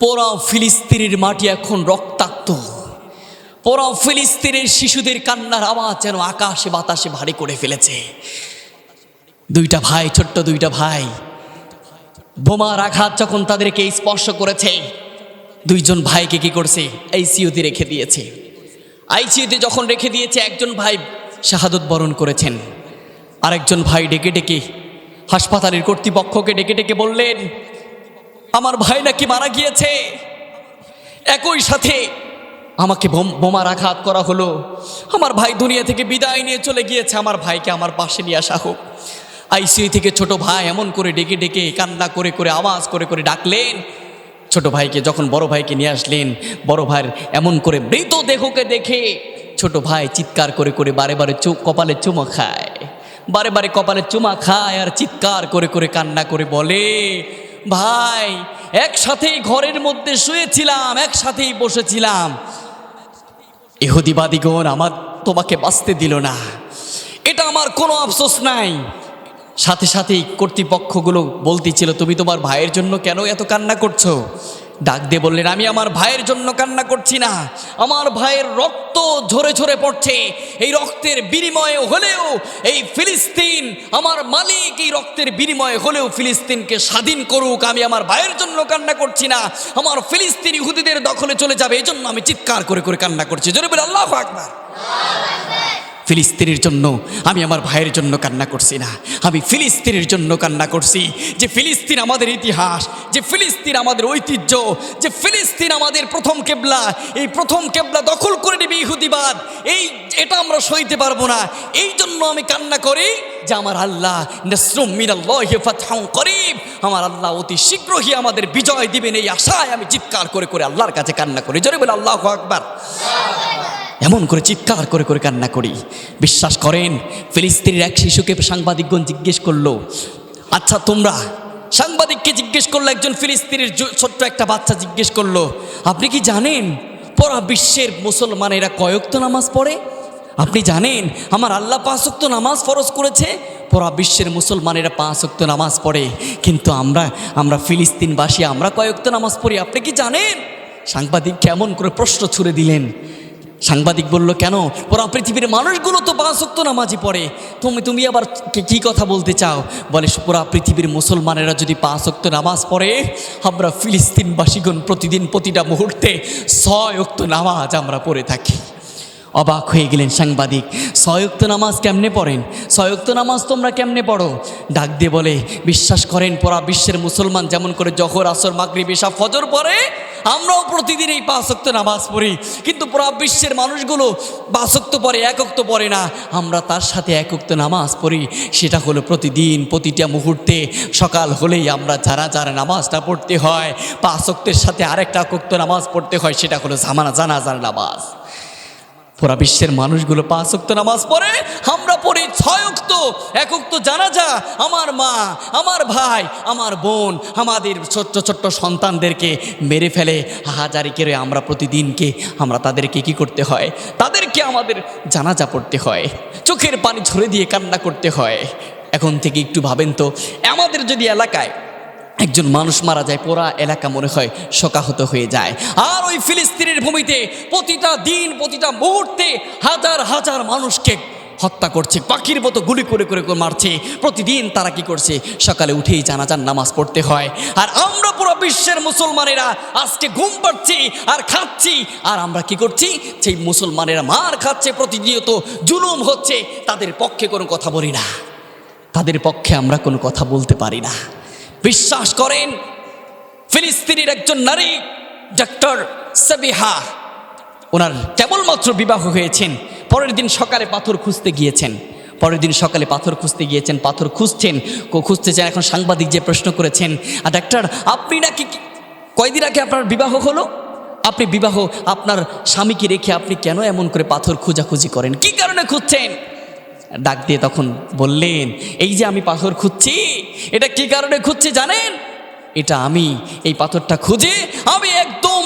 পোড়া ফিলিস্তিনির মাটি এখন রক্তাক্ত। পোড়া ফিলিস্তিনের শিশুদের কান্নার আওয়াজ যেন আকাশে বাতাসে ভারী করে ফেলেছে। দুইটা ভাই, ছোট্ট দুইটা ভাই, বোমার আঘাত যখন তাদেরকে স্পর্শ করেছে, দুইজন ভাইকে কি করছে? আইসিইউতে রেখে দিয়েছে। আইসিইউতে যখন রেখে দিয়েছে, একজন ভাই শাহাদত বরণ করেছেন। আরেকজন ভাই ডেকে ডেকে হাসপাতালের কর্তৃপক্ষকে ডেকে ডেকে বললেন আমার ভাই নাকি মারা গিয়েছে। একই সাথে আমাকে বোম- বোমার আঘাত করা হলো। আমার ভাই দুনিয়া থেকে বিদায় নিয়ে চলে গিয়েছে। আমার ভাইকে আমার পাশে নিয়ে আসা হোক। আইসিইউ থেকে ছোট ভাই এমন করে ডেকে ডেকে কান্না করে করে আওয়াজ করে করে ডাকলেন। ছোট ভাইকে যখন বড় ভাইকে নিয়ে আসলেন, বড় ভাইয়ের এমন করে মৃতদেহকে দেখে ছোট ভাই চিৎকার করে করে বারে বারে চোখ কপালে চুমা খায়। বারে বারে কপালে চুমা খায় আর চিৎকার করে করে কান্না করে বলে ভাই, একসাথেই ঘরের মধ্যে শুয়েছিলাম, একসাথেই বসেছিলাম। ইহুদিবাদীগণ আমার তোমাকে বাঁচতে দিল না। এটা আমার কোনো আফসোস নাই। সাথে সাথেই কর্তৃপক্ষগুলো বলতেছিল, তুমি তোমার ভাইয়ের জন্য কেন এত কান্না করছ? ডাক দিয়ে বললেন, আমি আমার ভাইয়ের জন্য কান্না করছি না। আমার ভাইয়ের রক্ত ঝরে ঝরে পড়ছে। এই রক্তের বিনিময়ে হলেও, এই ফিলিস্তিন আমার মালিক, এই রক্তের বিনিময়ে হলেও ফিলিস্তিনকে স্বাধীন করুক, আমি আমার ভাইয়ের জন্য কান্না করছি না, আমার ফিলিস্তিন ইহুদিদের দখলে চলে যাবে এই জন্য আমি চিৎকার করে করে কান্না করছি। জোরে আল্লাহ আকবার। ফিলিস্তিনের জন্য আমি আমার ভাইয়ের জন্য কান্না করছি না। আমি ফিলিস্তিনের জন্য কান্না করছি। যে ফিলিস্তিন আমাদের ইতিহাস, যে ফিলিস্তিন আমাদের ঐতিহ্য, যে ফিলিস্তিন আমাদের প্রথম কেবলা, এই প্রথম কেবলা দখল করে নেবে ইহুদিবাদ। এই, এটা আমরা সইতে পারব না। এই জন্য আমি কান্না করি যে আমার আল্লাহ করিব আমার আল্লাহ অতি শীঘ্রই আমাদের বিজয় দিবেন এই আশায় আমি চিৎকার করে করে আল্লাহর কাছে কান্না করি। জোরে বলে আল্লাহু আকবার। এমন করে চিৎকার করে করে কান্না করি। বিশ্বাস করেন, ফিলিস্তিনের এক শিশুকে সাংবাদিকগণ জিজ্ঞেস করল আচ্ছা তোমরা? সাংবাদিককে জিজ্ঞেস করল একজন ফিলিস্তিনের ছোট্ট একটা বাচ্চা জিজ্ঞেস করল, আপনি কি জানেন পরা বিশ্বের মুসলমানেরা কয়ক্ত নামাজ পড়ে? আপনি জানেন আমার আল্লাহ পাঁচক্ত নামাজ ফরজ করেছে? পরা বিশ্বের মুসলমানেরা পাঁচক্ত নামাজ পড়ে, কিন্তু আমরা আমরা ফিলিস্তিনবাসী, আমরা কয়ক্ত নামাজ পড়ি, আপনি কি জানেন? সাংবাদিক কেমন করে প্রশ্ন ছুড়ে দিলেন সাংবাদিক বলল, কেন? ওরা পৃথিবীর মানুষগুলো তো বাসক্ত নামাজি পড়ে। তুমি তুমি আবার কি- কথা বলতে চাও? বলে, পুরা পৃথিবীর মুসলমানেরা যদি পাঁচক্ত নামাজ পড়ে, আমরা ফিলিস্তিনবাসীগণ প্রতিদিন প্রতিটা মুহূর্তে ছয় অক্ত নামাজ আমরা পড়ে থাকি। অবাক হয়ে গেলেন সাংবাদিক সয়ক্ত নামাজ কেমনে পড়েন? সয়ক্ত নামাজ তোমরা কেমনে পড়ো? ডাক দিয়ে বলে, বিশ্বাস করেন, পরা বিশ্বের মুসলমান যেমন করে জহর, আসর মাগরি বেশা ফজর পড়ে আমরাও প্রতিদিন এই পাঁচক্ত নামাজ পড়ি। কিন্তু পুরা বিশ্বের মানুষগুলো বাসক্ত পড়ে একক্ত পড়ে না। আমরা তার সাথে একক্ত নামাজ পড়ি। সেটা হলো প্রতিদিন, প্রতিটা মুহূর্তে। সকাল হলেই আমরা যারা যারা নামাজটা পড়তে হয় পাঁচক্তের সাথে আরেকটা একক্ত নামাজ পড়তে হয়, সেটা হলো জামানা জানাজার নামাজ। পুরা বিশ্বের মানুষগুলো পাঁচ অক্ত নামাজ পড়ে, আমরা পড়ি ছয় অক্ত এক অক্ত জানাজা, আমার মা, আমার ভাই, আমার বোন, আমাদের ছোট্ট ছোট্ট সন্তানদেরকে মেরে ফেলে, হাজারি করে আমরা প্রতিদিনকে, আমরা তাদেরকে কি করতে হয়? তাদেরকে আমাদের জানাজা পড়তে হয়, চোখের পানি ঝরে দিয়ে কান্না করতে হয়। এখন থেকে একটু ভাবেন তো, আমাদের যদি এলাকায় একজন মানুষ মারা যায়, পুরা এলাকা মনে হয় শোকাহত হয়ে যায়। আর ওই ফিলিস্তিনের ভূমিতে প্রতিটা দিন, প্রতিটা মুহূর্তে হাজার হাজার মানুষকে হত্যা করছে, পাখির মতো গুলি করে করে করে মারছে। প্রতিদিন তারা কি করছে? সকালে উঠেই জানাজার নামাজ পড়তে হয়। আর আমরা পুরো বিশ্বের মুসলমানেরা আজকে ঘুম পাচ্ছি আর খাচ্ছি। আর আমরা কি করছি? সেই মুসলমানেরা মার খাচ্ছে, প্রতিনিয়ত জুলুম হচ্ছে, তাদের পক্ষে কোনো কথা বলি না। তাদের পক্ষে আমরা কোনো কথা বলতে পারি না। বিশ্বাস করেন, ফিলিস্তিনির একজন নারী, ডক্টর সাবিহা। ওনার কেবলমাত্র বিবাহ হয়েছেন, পরের দিন সকালে পাথর খুঁজতে গিয়েছেন। পরের দিন সকালে পাথর খুঁজতে গিয়েছেন, পাথর খুঁজছেন খুঁজতেছেন, এখন সাংবাদিক যে প্রশ্ন করেছেন, আর ডাক্তার, আপনি নাকি কয়দিন আগে আপনার বিবাহ হলো? আপনি বিবাহ আপনার স্বামীকে রেখে আপনি কেন এমন করে পাথর খোঁজাখুঁজি করেন? কি কারণে খুঁজছেন? ডাক দিয়ে তখন বললেন, এই যে আমি পাথর খুঁজছি, এটা কি কারণে খুঁজছি জানেন? এটা আমি, এই পাথরটা খুঁজে আমি একদম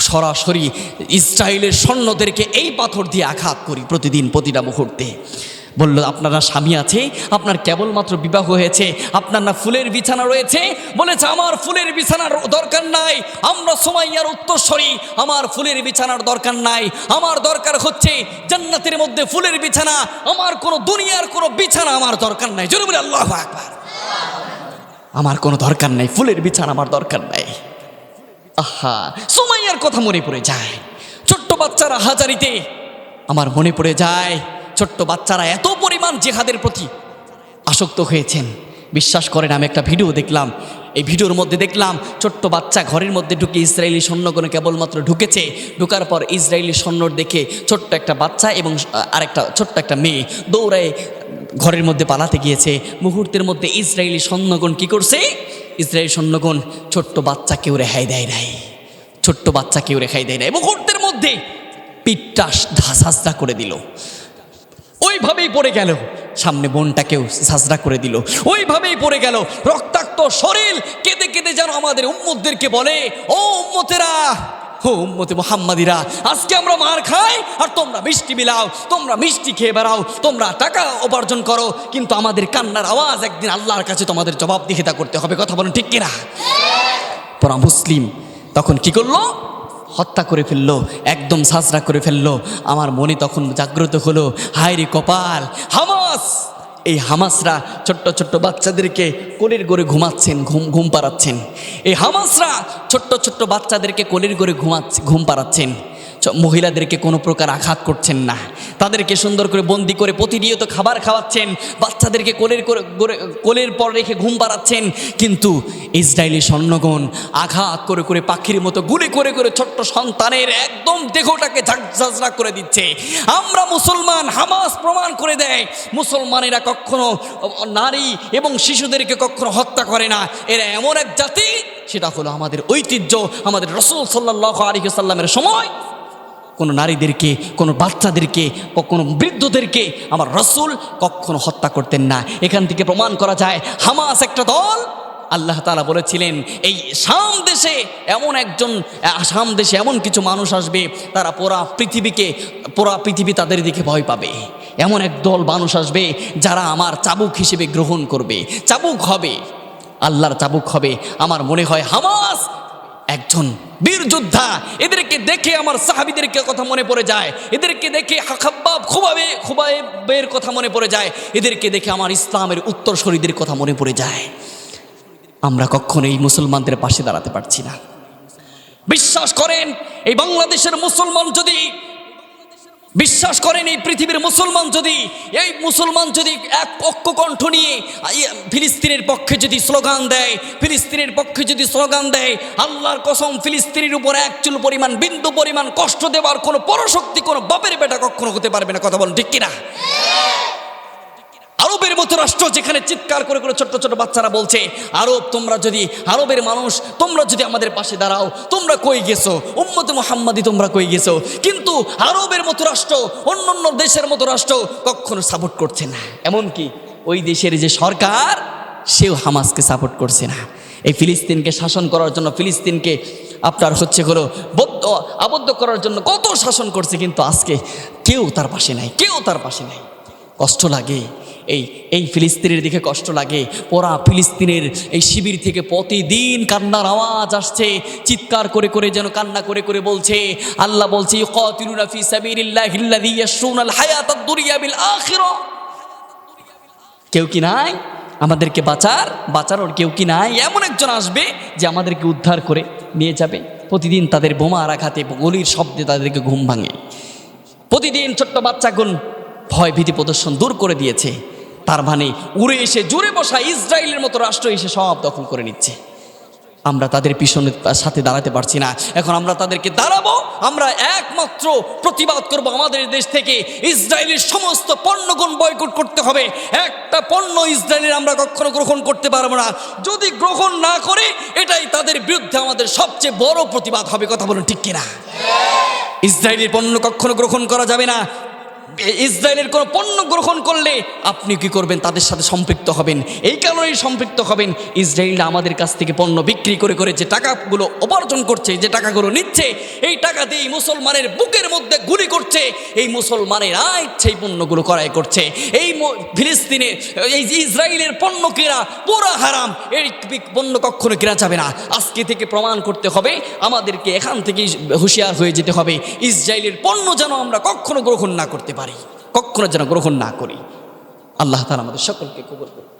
সরাসরি ইসরায়েলের সৈন্যদেরকে এই পাথর দিয়ে আঘাত করি প্রতিদিন, প্রতিটা মুহূর্তে। বলল, আপনারা স্বামী আছে? আপনার কেবলমাত্র বিবাহ হয়েছে। আপনার না ফুলের বিছানা রয়েছে? বলেছে, আমার ফুলের বিছানার দরকার নাই। আমরা সোমাইয়ার উত্তরস্বরী। আমার ফুলের বিছানার দরকার নাই। আমার দরকার হচ্ছে জান্নাতের মধ্যে ফুলের বিছানা। আমার কোনো দুনিয়ার কোনো বিছানা আমার দরকার নাই। জোরে বলে, আল্লাহ আমার কোনো দরকার নাই। ফুলের বিছানা আমার দরকার নাই। আহা, সুমাইয়ার কথা মনে পড়ে যায়। ছোট্ট বাচ্চারা হাজারিতে আমার মনে পড়ে যায় ছোট্ট বাচ্চারা এত পরিমাণ জেহাদের প্রতি আসক্ত হয়েছেন। বিশ্বাস করেন, আমি একটা ভিডিও দেখলাম। এই ভিডিওর মধ্যে দেখলাম ছোট্ট বাচ্চা ঘরের মধ্যে ঢুকে ইসরায়েলি সৈন্যগণ কেবলমাত্র ঢুকেছে। ঢুকার পর ইসরায়েলি সৈন্যর দেখে ছোট্ট একটা বাচ্চা এবং আরেকটা ছোট্ট একটা মেয়ে দৌড়ায় ঘরের মধ্যে পালাতে গিয়েছে। মুহূর্তের মধ্যে ইসরায়েলি সৈন্যগণ কি করছে? ইসরায়েলি সৈন্যগণ ছোট্ট বাচ্চাকেও রেহাই দেয় নাই। ছোট্ট বাচ্চাকেও রেহাই দেয় নাই। মুহূর্তের মধ্যে পিঠটা সাজদা করে দিল। ওইভাবেই পড়ে গেল। সামনে বোনটাকেও সাজরা করে দিল। ওইভাবেই পড়ে গেল। রক্তাক্ত শরীর কেঁদে কেঁদে যেন আমাদের উম্মতদেরকে বলে ও উম্মতেরা ও উম্মতে মোহাম্মদিরা আজকে আমরা মার খাই আর তোমরা মিষ্টি বিলাও তোমরা মিষ্টি খেয়ে বেড়াও তোমরা টাকা উপার্জন করো। কিন্তু আমাদের কান্নার আওয়াজ একদিন আল্লাহর কাছে তোমাদের জবাবদিহিতা করতে হবে। কথা বলেন ঠিক কিনা? পরা মুসলিম তখন কি করল? হত্যা করে ফেলল, একদম সাজরা করে ফেলল। আমার মনে তখন জাগ্রত হলো হায়রে কপাল, হামাস! এই হামাসরা ছোট্ট ছোট্ট বাচ্চাদেরকে কোলের গড়ে ঘুমাচ্ছেন, ঘুম ঘুম পাড়াচ্ছেন। এই হামাসরা ছোট্ট ছোট্ট বাচ্চাদেরকে কোলের গড়ে ঘুমাচ্ছে, ঘুম পাড়াচ্ছেন। মহিলাদেরকে কোনো প্রকার আঘাত করছেন না। তাদেরকে সুন্দর করে বন্দি করে প্রতিনিয়ত খাবার খাওয়াচ্ছেন, বাচ্চাদেরকে কোলের করে কোলের পর রেখে ঘুম পাড়াচ্ছেন, কিন্তু ইসরায়েলি স্বর্ণগণ আঘাত করে করে পাখির মতো গুলি করে করে ছোট্ট সন্তানের একদম দেহটাকে ঝাঁকঝাঁচড়া করে দিচ্ছে। আমরা মুসলমান, হামাস প্রমাণ করে দেয়, মুসলমানেরা কখনো নারী এবং শিশুদেরকে কখনো হত্যা করে না। এরা এমন এক জাতি, সেটা হলো আমাদের ঐতিহ্য, আমাদের রসুল সাল্লাহ আলী সময়। কোনো নারীদেরকে কোনো বাচ্চাদেরকে কোনো বৃদ্ধদেরকে আমার রসুল কখনো হত্যা করতেন না। এখান থেকে প্রমাণ করা যায় হামাস একটা দল আল্লাহ তালা বলেছিলেন এই শাম দেশে এমন একজন আহ, শাম দেশে এমন কিছু মানুষ আসবে তারা পুরা পৃথিবীকে পুরা পৃথিবী তাদের দিকে ভয় পাবে। এমন এক দল মানুষ আসবে যারা আমার চাবুক হিসেবে গ্রহণ করবে। চাবুক হবে আল্লাহর চাবুক হবে। আমার মনে হয় হামাস একজন বীর যোদ্ধা, এদেরকে দেখে আমার সাহাবিদেরকে কথা মনে পড়ে যায়? এদেরকে দেখে হাখাব্বাব খুবাবে খুবাবের কথা মনে পড়ে যায়? এদেরকে দেখে আমার ইসলামের উত্তর উত্তরসূরিদের কথা মনে পড়ে যায়? আমরা কখনো এই মুসলমানদের পাশে দাঁড়াতে পারছি না। বিশ্বাস করেন, এই বাংলাদেশের মুসলমান যদি বিশ্বাস করেন এই পৃথিবীর মুসলমান যদি, এই মুসলমান যদি এক পক্ষ কণ্ঠ নিয়ে আই- ফিলিস্তিনের পক্ষে যদি স্লোগান দেয়, ফিলিস্তিনের পক্ষে যদি স্লোগান দেয়, আল্লাহর কসম ফিলিস্তিনের উপর এক চুল পরিমাণ, বিন্দু পরিমাণ কষ্ট দেওয়ার কোনো পরশক্তি কোনো বাপের বেটা কখনো হতে পারবে না, কথা বলুন ঠিক কিনা? আরবের মতো রাষ্ট্র যেখানে চিৎকার করে করে ছোট্ট ছোট বাচ্চারা বলছে, আরব, তোমরা যদি আরবের মানুষ, তোমরা যদি আমাদের পাশে দাঁড়াও, তোমরা কই গেছো? উম্মত মোহাম্মদি, তোমরা কই গেছো? কিন্তু আরবের মতো রাষ্ট্র, অন্য অন্য দেশের মতো রাষ্ট্র কখনো সাপোর্ট করছে না। এমনকি ওই দেশের যে সরকার, সেও হামাসকে সাপোর্ট করছে না। এই ফিলিস্তিনকে শাসন করার জন্য, ফিলিস্তিনকে আপনার হচ্ছে হলো বদ্ধ, আবদ্ধ করার জন্য কত শাসন করছে, কিন্তু আজকে কেউ তার পাশে নাই, কেউ তার পাশে নাই। কষ্ট লাগে। এই এই ফিলিস্তিনের দিকে কষ্ট লাগে। পোরা ফিলিস্তিনের এই শিবির থেকে প্রতিদিন কান্নার আওয়াজ আসছে। চিৎকার করে করে যেন কান্না করে করে বলছে, আল্লাহ বলছে কেউ কি নাই? আমাদেরকে বাঁচার, বাঁচানোর কেউ কি নাই? এমন একজন আসবে যে আমাদেরকে উদ্ধার করে নিয়ে যাবে। প্রতিদিন তাদের বোমা আঘাতে, গলির শব্দে তাদেরকে ঘুম ভাঙে। প্রতিদিন ছোট্ট বাচ্চাগুন ভয় ভীতি প্রদর্শন দূর করে দিয়েছে। তার মানে উড়ে এসে জুড়ে বসা ইসরায়েলের মতো রাষ্ট্র এসে সব দখল করে নিচ্ছে। আমরা তাদের পিছনে সাথে দাঁড়াতে পারছি না। এখন আমরা তাদেরকে দাঁড়াবো, আমরা একমাত্র প্রতিবাদ করব আমাদের দেশ থেকে। ইসরায়েলের সমস্ত পণ্যগুণ বয়কট করতে হবে। একটা পণ্য ইসরায়েলের আমরা কখনো গ্রহণ করতে পারব না। যদি গ্রহণ না করে, এটাই তাদের বিরুদ্ধে আমাদের সবচেয়ে বড় প্রতিবাদ হবে। কথা বলুন ঠিক কিনা? ইসরায়েলের পণ্য কখনো গ্রহণ করা যাবে না। ইসরায়েলের কোনো পণ্য গ্রহণ করলে আপনি কি করবেন? তাদের সাথে সম্পৃক্ত হবেন। এই কারণেই সম্পৃক্ত হবেন। ইসরায়েলরা আমাদের কাছ থেকে পণ্য বিক্রি করে করে যে টাকাগুলো উপার্জন করছে, যে টাকাগুলো নিচ্ছে, এই টাকা দিয়ে মুসলমানের বুকের মধ্যে গুলি করছে। এই মুসলমানের আয় সেই পণ্যগুলো ক্রয় করছে। এই ফিলিস্তিনে, এই যে ইসরায়েলের পণ্য কেনা পুরো হারাম, এই পণ্য কখনো কেনা যাবে না। আজকে থেকে প্রমাণ করতে হবে, আমাদেরকে এখান থেকেই হুঁশিয়ার হয়ে যেতে হবে। ইসরায়েলের পণ্য যেন আমরা কখনো গ্রহণ না করতে পারি কখনো যেন গ্রহণ না করি। আল্লাহ তালা আমাদের সকলকে কবর করুন